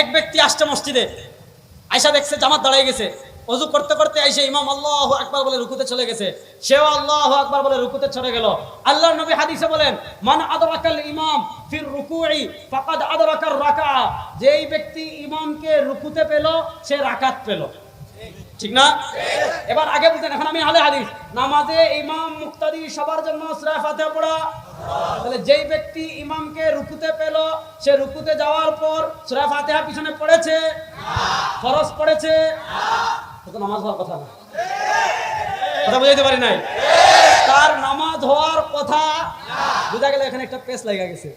এক ব্যক্তি আসছে মসজিদে, আয়সা দেখছে জামাত দাঁড়িয়ে গেছে। অজু করতে করতে আইসে ইমাম আল্লাহ আকবার বলে রুকুতে চলে গেছে। সেও আল্লাহ আকবার বলে রুকুতে চলে গেল। আল্লাহ নবী হাদিসে বলেন, মান আদরাকাল ইমাম ফির রুকুই ফাকাদ আদরাকার রাকা যেই ব্যক্তি ইমামকে রুকুতে পেল, সে রাকাত পেল। ঠিক না? এবার আগে বলতেন, এখন আমি আলে হাদিস। নামাজে ইমাম মুক্তাদি সবার জন্য সূরা ফাতিহা পড়া তাহলে যেই ব্যক্তি ইমামকে রুকুতে পেল, সে রুকুতে যাওয়ার পর সূরা ফাতিহা পিছনে পড়েছে। ফরজ পড়েছে। নামাজ হওয়ার কথা না। কথা বুঝাইতে পারি নাই? তার নামাজ হওয়ার কথা বুঝা গেল এখানে একটা পেস লাগা গেছে।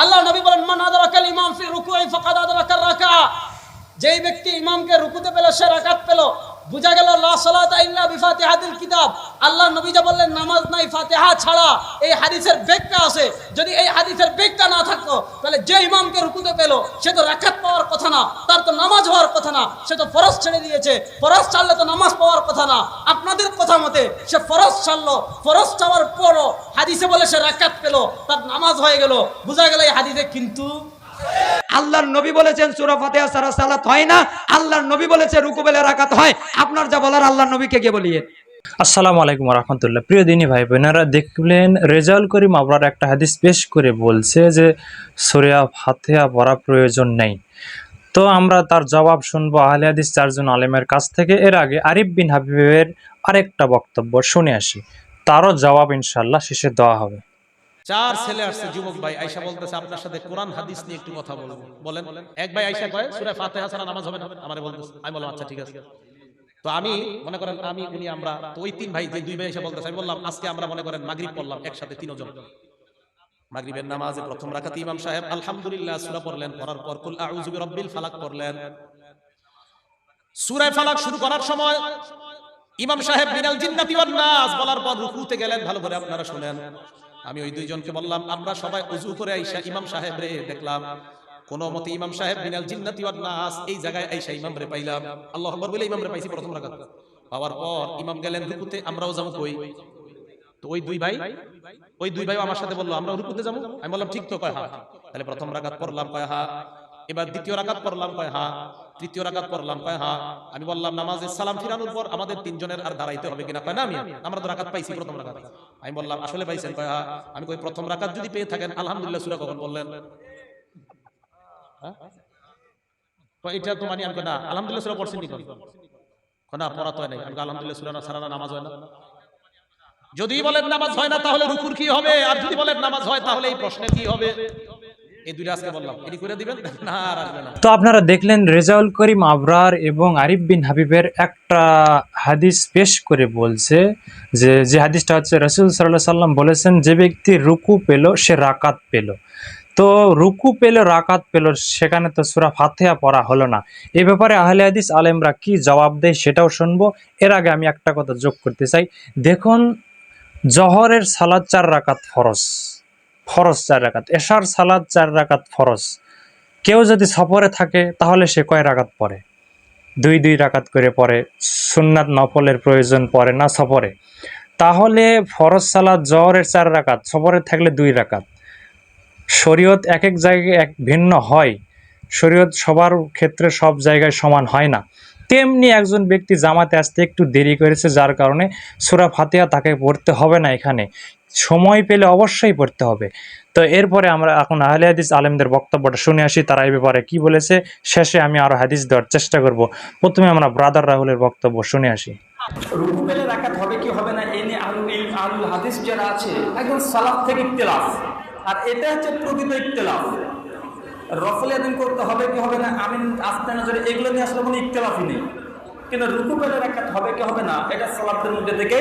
আল্লাহ নবী বলেন, মান আদরাকাল ইমাম ফি রুকুই ফাকাদ আদরাকার রাকা যেই ব্যক্তি ইমামকে রুকুতে পেল, সে রাকাত পেল। বুঝা গেল ইল্লা কিতাব। আল্লাহ নবী যা বললেন, নামাজ নাই, ফাতিহা ছাড়া এই হাদিসের বেগটা আছে। যদি এই হাদিসের বেগটা না থাকতো, তাহলে যে ইমামকে রুকুতে পেল, সে তো রাকাত পাওয়ার কথা না, তার তো নামাজ হওয়ার কথা না, সে তো ফরজ ছেড়ে দিয়েছে। ফরজ ছাড়লে তো নামাজ পাওয়ার কথা না। আপনাদের কথা মতে, সে ফরজ ছাড়লো, ফরজ চাওয়ার পরও হাদিসে বলে সে রাকাত পেল, তার নামাজ হয়ে গেল। বুঝা গেল এই হাদিসে কিন্তু আল্লাহর নবী বলেছেন, সূরা ফাতিহা, সারা সালাত হয় না। আল্লাহর নবী বলেছে রুকুবেলে রাকাত হয়। আপনার যা বলার, আল্লাহর নবীকে গিয়ে বলিয়ে আসসালামু আলাইকুম রহমতুল্লাহ। প্রিয় দিনী ভাই বোনেরা দেখলেন রেজাউল করিম আবরার একটা হাদিস পেশ করে বলছে যে সরিয়া ফাতেহা পড়া প্রয়োজন নেই। তো আমরা তার জবাব শুনব আহলে হাদিস চারজন আলেমের কাছ থেকে। এর আগে আরিফ বিন হাবিবের আরেকটা বক্তব্য শুনে আসি। তারও জবাব ইনশাল্লাহ শেষে দেওয়া হবে। চার ছেলে আসছে, যুবক ভাই। আয়সা বলতেছে, আপনার সাথে কোরআন, হাদিস নিয়ে একটু কথা বলব। বলেন, এক ভাই আয়সা কয়, সূরা ফাতিহা ছাড়া নামাজ হবে না? আমারে বলতেছে, আমি বললাম আচ্ছা ঠিক আছে। তো আমি, মনে করেন, আমি, উনি আমরা, তো ওই তিন ভাই, যে দুই ভাই এসে বলতেছে, আমি বললাম, আজকে আমরা, মনে করেন, মাগরিব পড়লাম একসাথে তিনজন। মাগরিবের নামাজে প্রথম রাকাতে ইমাম সাহেব আলহামদুলিল্লাহ সূরা পড়লেন, পড়ার পর কুল আউযু বিরাব্বিল ফালাক পড়লেন। সূরা ফালাক শুরু করার সময় ইমাম সাহেব মিনাল জিন্নাতি ওয়ান নাস বলার পর রুকুতে গেলেন, ভালো করে আপনারা শুনেন। আমি ওই দুইজনকে বললাম, আমরা সবাই উজু করে আইসা ইমাম সাহেব রে দেখলাম। কোন মতে ইমাম সাহেব মিনাল জিন্নাতি ওয়ান নাস, এই জায়গায় আইসা ইমাম রে পাইলাম। আল্লাহু আকবার বলে ইমাম রে পাইছি প্রথম রাকাত। পাওয়ার পর ইমাম গেলেন রুকুতে, আমরাও যাব কই? তো ওই দুই ভাই, ওই দুই ভাই আমার সাথে বলল আমরা রুকুতে যাব? আমি বললাম, ঠিক তো, কয় হ্যাঁ তাহলে প্রথম রাকাত পড়লাম, কয় হ্যাঁ এবার দ্বিতীয় রাকাত পড়লাম কয়, হা? তৃতীয় রাকাত পড়লাম কয় হ্যাঁ আমি বললাম, নামাজের সালাম ফিরানোর পর আমাদের তিনজনের আর দাঁড়াইতে হবে কিনা? কয়, না আমি আমরা তো রাকাত পাইছি প্রথম রাকাত। আমি বললাম, আসলে পাইছেন, কয় হ্যাঁ আমি কই, প্রথম রাকাত যদি পেয়ে থাকেন, আলহামদুলিল্লাহ, সূরা কখন বললেন হ্যাঁ? এটা তো মানি, আমি না, আলহামদুলিল্লাহ, সূরা পড়ছেন নি না, পড়া তো নাই। আমি আলহামদুলিল্লাহ, সূরা না, সারা নামাজ হয় না। যদি বলেন নামাজ হয় না, তাহলে রুকুর কি হবে? আর যদি বলেন নামাজ হয়, তাহলে এই প্রশ্নের কি হবে? তো আপনারা দেখলেন রেজাউল করিম আবরার এবং আরিফ বিন হাবিবের একটা হাদিস পেশ করে বলছে যে যে হাদিসটা হচ্ছে রসুল সাল্লাহ সাল্লাম বলেছেন, যে ব্যক্তি রুকু পেল, সে রাকাত পেল। তো রুকু পেল, রাকাত পেল, সেখানে তো সুরা ফাতেহা পড়া হলো না। এ ব্যাপারে আহলে হাদিস আলেমরা কি জবাব দেয় সেটাও শুনব। এর আগে আমি একটা কথা যোগ করতে চাই। দেখুন, জহরের সালাদ চার রাকাত ফরজ। ফরজ চার রাকাত। এশার সালাদ চার রাকাত ফরজ। কেউ যদি সফরে থাকে, তাহলে সে কয় রাকাত পড়ে? দুই দুই রাকাত করে পড়ে। সুন্নাত নফলের প্রয়োজন পড়ে না সফরে? তাহলে ফরজ সালাদ জহরের চার রাকাত, সফরে থাকলে দুই রাকাত। শরীয়ত এক এক জায়গায় এক ভিন্ন হয়। শরীয়ত সবার ক্ষেত্রে সব জায়গায় সমান হয় না। তেমনি একজন ব্যক্তি জামাতে আসতে একটু দেরি করেছে, যার কারণে সুরা ফাতিহা তাকে পড়তে হবে না এখানে। সময় পেলে অবশ্যই পড়তে হবে। তো এরপরে আমরা এখন আহলে হাদিস আলেমদের বক্তব্যটা শুনে আসি, তারা এই ব্যাপারে কি বলেছে, শেষে আমি আরও হাদিস দেওয়ার চেষ্টা করব। প্রথমে আমরা ব্রাদার রাহুলের বক্তব্য শুনে আসি। রুকু পেলে রাকাত হবে কি হবে না এই আলুল হাদিস যারা আছে, একদম সালাফ থেকে ইখতিলাফ। আর এটা হচ্ছে প্রকৃত ইখতিলাফ। রফল আদিন করতে হবে কি হবে না, আমিন আস্তে নজরে, এগুলো নিয়ে আসলে কোনো ইখতিলাফই নেই। কিন্তু রুকু পেলে রাকাত হবে কি হবে না এটা সালাফদের মধ্যে থেকে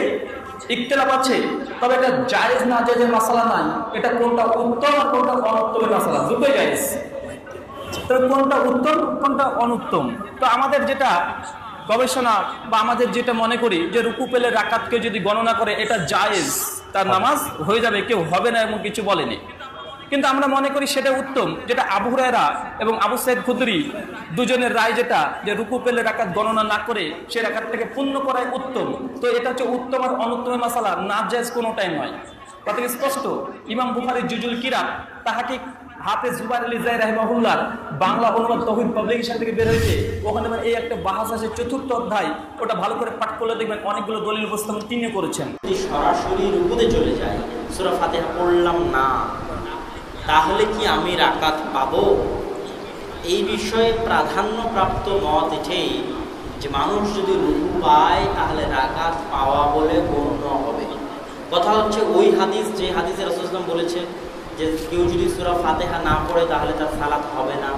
ইখতিলাফ আছে। তবে এটা জায়েজ না জায়েজের মাসালা নাই এটা কোনটা উত্তম আর কোনটা অনুত্তমের মাসালা দুটোই জায়েজ। তবে কোনটা উত্তম কোনটা অনুত্তম? তো আমাদের যেটা গবেষণা বা আমাদের যেটা মনে করি যে রুকু পেলে রাকাতকে যদি গণনা করে এটা জায়েজ। তার নামাজ হয়ে যাবে কেউ হবে না এমন কিছু বলেনি। কিন্তু আমরা মনে করি সেটা উত্তম, যেটা আবু হুরায়রা এবং আবু সাইদ খুদরি দুজনের রায় যেটা, যে রুকু পেলে রাকাত গণনা না করে সে রাকাতটাকে পূর্ণ করাই উত্তম। তো এটা হচ্ছে উত্তম আর অনুত্তমের মশালা না জায়েজ কোনোটাই নয়। কি স্পষ্ট, ইমাম বুখারি জুজুল কিরা তাহাকে হাতে জুবাইর আলী জাই রাহিমাহুল্লাহ বাংলা অনুবাদ তহিদ পাবলিকেশন থেকে বের হয়েছে। ওখানে এই একটা বাহাস আছে, চতুর্থ অধ্যায়, ওটা ভালো করে পাঠ করলে দেখবেন অনেকগুলো দলিল উপস্থাপন তিনি করেছেন। সরাসরি রুকুতে চলে যায়। সুরা ফাতিহা পড়লাম না। তাহলে কি আমি রাকাত পাব? এই বিষয়ে প্রাধান্যপ্রাপ্ত মত এটাই যে মানুষ যদি রুকু পায়, তাহলে রাকাত পাওয়া বলে গণ্য হবে। কথা হচ্ছে ওই হাদিস, যে হাদিসে রসুলাম বলেছে যে কেউ যদি সুরা ফাতেহা না পড়ে, তাহলে তার সালাত হবে না।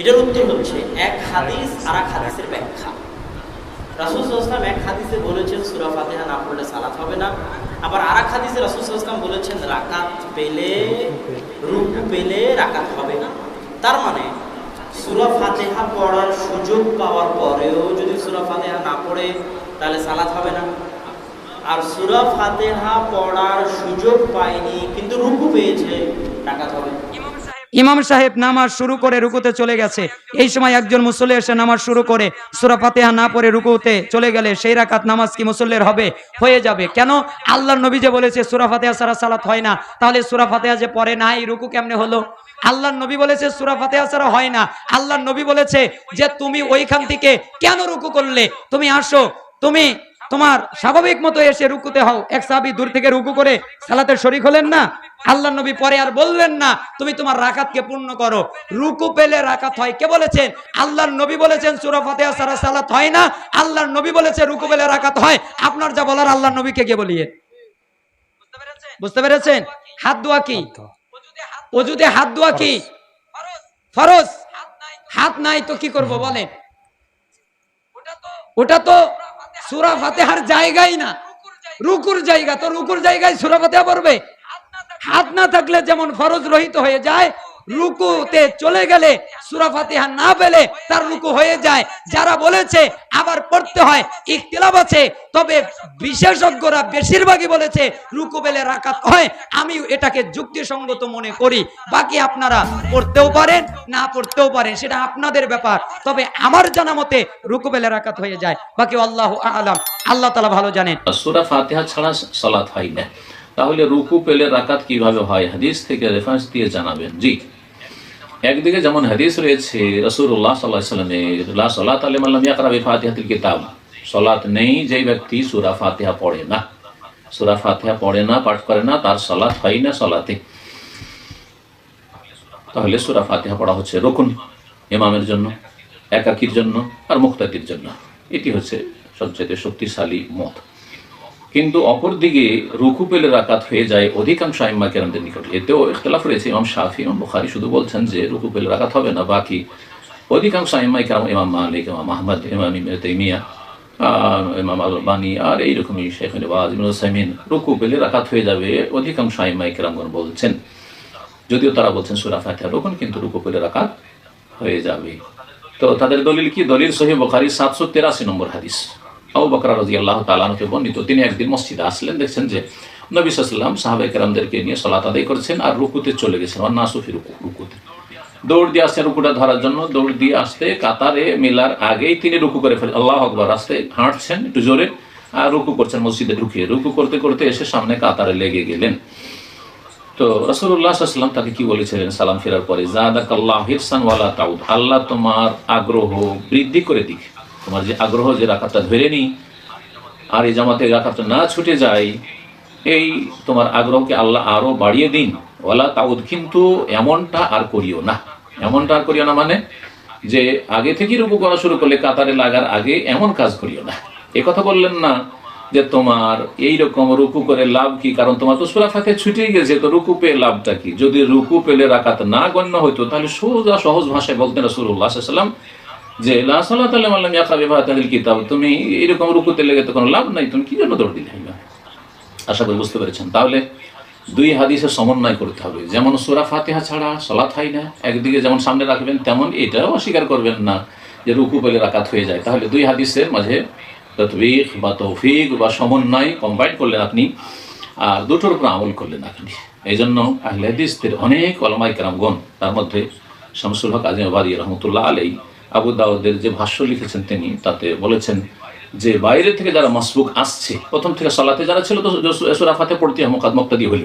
এটার উত্তর হচ্ছে এক হাদিস আর এক হাদিসের ব্যাখ্যা। রাসুল ইসলাম এক হাদিসে বলেছেন, সুরা ফাতেহা না পড়লে সালাত হবে না। আবার আর এক হাদিসে ইসলাম বলেছেন, রাকাত পেলে, রুকু পেলে রাকাত হবে না। তার মানে সুরা ফাতেহা পড়ার সুযোগ পাওয়ার পরেও যদি সুরা ফাতেহা না পড়ে, তাহলে সালাত হবে না। আর সুরা ফাতেহা পড়ার সুযোগ পায়নি, কিন্তু রুকু পেয়েছে, রাকাত হবে। ইমাম সাহেব নামাজ শুরু করে রুকুতে চলে গেছে। এই সময় একজন মুসল্লি এসে নামাজ শুরু করে, সুরা ফাতেহা না পড়ে রুকুতে চলে গেলে সেই রাকাত নামাজ কি মুসল্লের হবে? হয়ে যাবে। কেন? আল্লাহর নবী যে বলেছে, সুরা ফাতেহা সারা সালাত হয় না। তাহলে সুরা ফাতেহা যে পড়ে নাই, রুকু কেমনে হলো? আল্লাহর নবী বলেছে, সুরা ফাতেহা ছাড়া হয় না। আল্লাহর নবী বলেছে যে, তুমি ওইখান থেকে কেন রুকু করলে? তুমি আসো। তুমি তোমার স্বাভাবিক মতো এসে রুকুতে হও। এক সাহাবি দূর থেকে রুকু করে সালাতের শরিক হলেন না? আল্লাহ নবী পরে আর বললেন না, তুমি তোমার রাকাতকে পূর্ণ করো। রুকু পেলে রাকাত হয়। কে বলেছেন? আল্লাহর নবী বলেছেন, সূরা সারা সালাত হয় না। আল্লাহর নবী বলেছে, রুকু পেলে রাকাত হয়। আপনার যা বলার আল্লাহর নবীকে গিয়ে বলিয়ে। বুঝতে পেরেছেন? হাত দোয়া কি? অজুতে হাত দোয়া কি? ফরজ। হাত নাই তো কি করব বলেন? ওটা তো সুরা ফাতেহার জায়গাই না। রুকুর জায়গা। তো রুকুর জায়গায় সুরা ফাতেহা পড়বে? হাত না থাকলে যেমন ফরজ রহিত হয়ে যায়, রুকুতে চলে গেলে, সুরা ফাতিহা না পেলে তার রুকু হয়ে যায়। যারা বলেছে, আবার পড়তে হয়, ইখতিলাফ আছে, তবে বিশেষজ্ঞরা বেশিরভাগই বলেছে, রুকু পেলে রাকাত হয়। আমি এটাকে যুক্তিসঙ্গত মনে করি। বাকি আপনারা পড়তেও পারেন, না পড়তেও পারেন, সেটা আপনাদের ব্যাপার। তবে আমার জানা মতে, রুকু পেলে রাকাত হয়ে যায়। বাকি আল্লাহ আলাম। আল্লাহ তালা ভালো জানেন। সুরা ফাতিহা ছাড়া সালাত হয় না। তাহলে রুকু পেলে রাকাত কীভাবে হয়? হাদিস থেকে রেফারেন্স দিয়ে জানাবেন। জি। একদিকে যেমন হাদিস রয়েছে রসুল্লাহ সাল্লাহ সাল্লামের লা সলাত আলিম আল্লাহ সলাত নেই, যেই ব্যক্তি সুরা ফাতিহা পড়ে না। সুরা ফাতিহা পড়ে না, পাঠ করে না, তার সলাত হয় না সলাতে। তাহলে সুরা ফাতিহা পড়া হচ্ছে রকুন, ইমামের জন্য, একাকির জন্য আর মুক্তাকির জন্য। এটি হচ্ছে সবচেয়ে শক্তিশালী মত। কিন্তু অপরদিকে রুকু পেলে রাকাত হয়ে যায় অধিকাংশ আইম্মা কেরামদের নিকট। এতেও ইখতলাফ রয়েছে ইমাম শাফি ইমাম বুখারি শুধু বলছেন যে রুকু পেলে রাকাত হবে না বাকি অধিকাংশ আইম্মাই কেরাম ইমাম মালিক ইমাম আহমদ ইমাম আহ, ইমাম আলবানি আর এইরকমই শেখ সাইমিন রুকু পেলে রাকাত হয়ে যাবে অধিকাংশ আইম্মাই কেরামগণ বলছেন। যদিও তারা বলছেন সুরা ফাতিহা রোকন কিন্তু রুকু পেলে রাকাত হয়ে যাবে। তো তাদের দলিল কি? দলিল সহি বখারি সাতশো তেরাশি নম্বর হাদিস। আবু বকরা রাজি আল্লাহ তালানকে বর্ণিত। তিনি একদিন মসজিদে আসলেন, দেখছেন যে নবী সাল্লাম সাহাবে কেরামদেরকে নিয়ে সলাত আদায় করেছেন আর রুকুতে চলে গেছেন। আর নাসুফি রুকু, রুকুতে। দৌড় দিয়ে আসছেন রুকুটা ধরার জন্য। দৌড় দিয়ে আসতে কাতারে মেলার আগেই তিনি রুকু করে ফেলেন আল্লাহ আকবর আসতে হাঁটছেন একটু জোরে আর রুকু করছেন, মসজিদে ঢুকিয়ে। রুকু করতে করতে এসে সামনে কাতারে লেগে গেলেন। তো রসুল্লাহ সাল্লাম তাকে কি বলেছিলেন? সালাম ফেরার পরে জাদাক আল্লাহ হিরসান আল্লাহ তোমার আগ্রহ বৃদ্ধি করে দিক। তোমার যে আগ্রহ যে রাখাতটা ধরে নি, আর এই জামাতে রাখাতটা না ছুটে যায়, এই তোমার আগ্রহকে আল্লাহ আরও বাড়িয়ে দিন। ওয়ালা তাউদ, কিন্তু এমনটা আর করিও না। এমনটা আর করিও না মানে যে আগে থেকেই রুকু করা শুরু করলে কাতারে লাগার আগে এমন কাজ করিও না। এ কথা বললেন না যে তোমার এই রকম রুকু করে লাভ কি? কারণ তোমার তো সুরা ফাতে ছুটে গেছে, তো রুকু পেয়ে লাভটা কি? যদি রুকু পেলে রাকাত না গণ্য হইতো, তাহলে সোজা সহজ ভাষায় বলতেন রসুল্লাহ সাল্লাম যে তুমি এরকম রুকুতে লেগে তো কোনো লাভ নাই, তুমি কি জন্য দৌড় দিলে? আশা করি বুঝতে পেরেছেন। তাহলে দুই হাদিসের সমন্বয় করতে হবে। যেমন সুরা ফাতিহা ছাড়া সলাত হয় না, একদিকে যেমন সামনে রাখবেন, তেমন এটাও অস্বীকার করবেন না যে রুকু পেলে রাকাত হয়ে যায়। তাহলে দুই হাদিসের মাঝে ততবিক বা তৌফিক বা সমন্বয় কম্বাইন করলেন আপনি আর দুটোর উপর আমল করলেন আপনি। এই জন্য আহলে হাদিসদের অনেক অলমাই কেরামগণ, তার মধ্যে শামসুল হক আজিম আবাদি রহমতুল্লাহ আলাই আবু দাউদের যে ভাষ্য লিখেছেন তিনি, তাতে বলেছেন যে বাইরে থেকে যারা মাসবুক আসছে, প্রথম থেকে সালাতে যারা ছিল তো সুরাফাতে পড়তে মোকাদ মুক্তাদি হইল।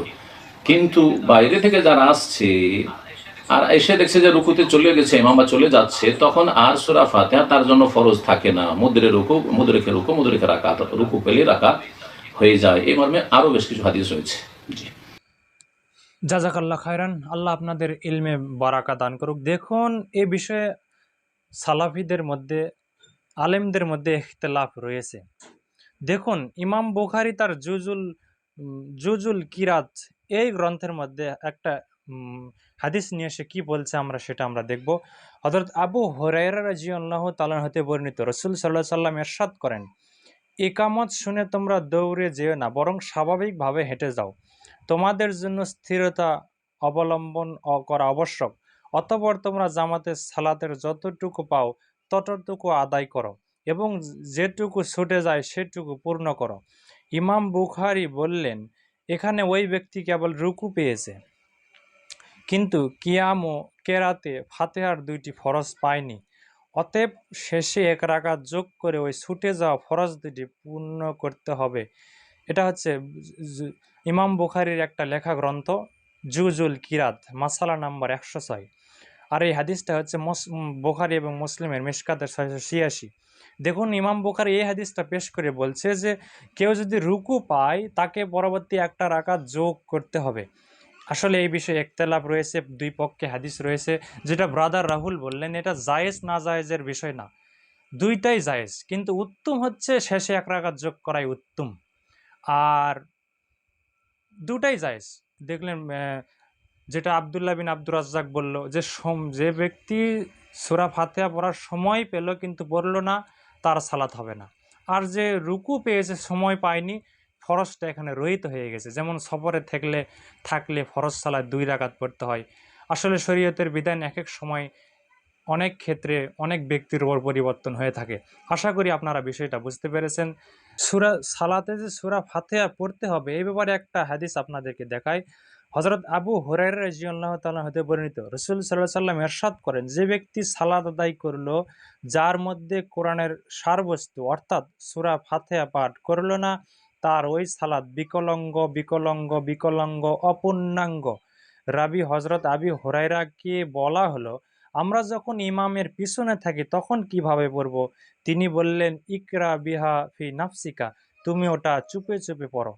কিন্তু বাইরে থেকে যারা আসছে, আর এসে দেখছে যে রুকুতে চলে গেছে মামা চলে যাচ্ছে, তখন আর সুরা ফাতেহা তার জন্য ফরজ থাকে না। মুদ্রে রুকু মুদ্রেকে রুকু মুদ্রেকে রাকাত, রুকু পেলে রাকাত হয়ে যায়। এই মর্মে আরও বেশ কিছু হাদিস রয়েছে। জি। জাজাকাল্লাহ খায়রান, আল্লাহ আপনাদের ইলমে বারাকা দান করুক। দেখুন, এ বিষয়ে সালাফিদের মধ্যে, আলেমদের মধ্যে ইখতলাফ রয়েছে। দেখুন, ইমাম বুখারি তার জুজুল জুজুল কিরাত এই গ্রন্থের মধ্যে একটা হাদিস নিয়ে এসে কী বলছে আমরা সেটা আমরা দেখব। হজরত আবু হরাইরা রাজি আল্লাহ তালান হতে বর্ণিত, রসুল সাল্লাহ সাল্লাম এরশাদ করেন, একামত শুনে তোমরা দৌড়ে যেও না, বরং স্বাভাবিকভাবে হেঁটে যাও। তোমাদের জন্য স্থিরতা অবলম্বন করা আবশ্যক। অতপর তোমরা জামাতের সালাতের যতটুকু পাও, ততটুকু আদায় করো এবং যেটুকু ছুটে যায় সেটুকু পূর্ণ করো। ইমাম বুখারি বললেন, এখানে ওই ব্যক্তি কেবল রুকু পেয়েছে। কিন্তু কিয়াম ও কেরাতে ফাতেহার দুইটি ফরজ পায়নি। অতএব শেষে এক রাকাত যোগ করে ওই ছুটে যাওয়া ফরজ দুটি পূর্ণ করতে হবে। এটা হচ্ছে ইমাম বুখারির একটা লেখা গ্রন্থ জুজুল কিরাত, মাসালা নাম্বার একশো ছয়। আর এই হাদিসটা হচ্ছে বুখারি এবং মুসলিমের মিশকাতের ছয়শো ছিয়াশি। দেখুন, ইমাম বুখারি এই হাদিসটা পেশ করে বলছে যে, কেউ যদি রুকু পায়, তাকে পরবর্তী একটা রাকাত যোগ করতে হবে। আসলে এই বিষয়ে একতলাপ রয়েছে, দুই পক্ষে হাদিস রয়েছে, যেটা ব্রাদার রাহুল বললেন, এটা জায়েজ না জায়েজের বিষয় না। দুইটাই জায়েজ, কিন্তু উত্তম হচ্ছে শেষে এক রাকাত যোগ করাই উত্তম। আর দুটাই জায়েজ। দেখলেন যেটা আবদুল্লাহ বিন আব্দুর রাজ্জাক বলল, যে সম- যে ব্যক্তি সুরা ফাতেহা পড়ার সময় পেল কিন্তু পড়ল না, তার সালাত হবে না। আর যে রুকু পেয়েছে, সময় পায়নি, ফরজটা এখানে রহিত হয়ে গেছে। যেমন সফরে থাকলে থাকলে ফরজ সালাদ দুই রাকাত পড়তে হয়। আসলে শরীয়তের বিধান এক এক সময় অনেক ক্ষেত্রে অনেক ব্যক্তির ওপর পরিবর্তন হয়ে থাকে। আশা করি আপনারা বিষয়টা বুঝতে পেরেছেন। সুরা সালাতে যে সুরা ফাতেহা পড়তে হবে এই ব্যাপারে একটা হাদিস আপনাদেরকে দেখায় হজরত আবু হুরাইর রাজিউল্লাহ তাআলা হতে বর্ণিত, রসুল সাল্লাহ সাল্লাম এরশাদ করেন, যে ব্যক্তি সালাদ আদায় করল, যার মধ্যে কোরআনের সারবস্তু, অর্থাৎ সুরা ফাতেহা পাঠ করল না, তার ওই সালাদ বিকলঙ্গ বিকলঙ্গ বিকলঙ্গ, অপূর্ণাঙ্গ। রাবি হজরত আবি হুরাইরাকে বলা হলো আমরা যখন ইমামের পিছনে থাকি, তখন কীভাবে পড়ব? তিনি বললেন, ইকরা বিহা ফি নাফসিকা, তুমি ওটা চুপে চুপে পড়ো।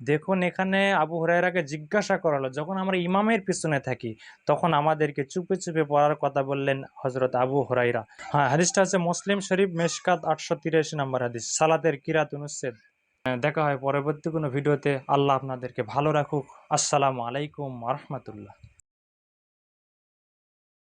দেখুন, এখানে আবু হুরাইরাকে জিজ্ঞাসা করা হলো, যখন আমরা ইমামের পিছনে থাকি, তখন আমাদেরকে চুপে চুপে পড়ার কথা বললেন হজরত আবু হরাইরা হ্যাঁ হাদিসটা হচ্ছে মুসলিম শরীফ, মেশকাত আটশো তিরাশি নম্বর হাদিস। সালাতের কিরাত অনুচ্ছেদ। দেখা হয় পরবর্তী কোনো ভিডিওতে। আল্লাহ আপনাদেরকে ভালো রাখুক। আসসালামু আলাইকুম রহমতুল্লাহ।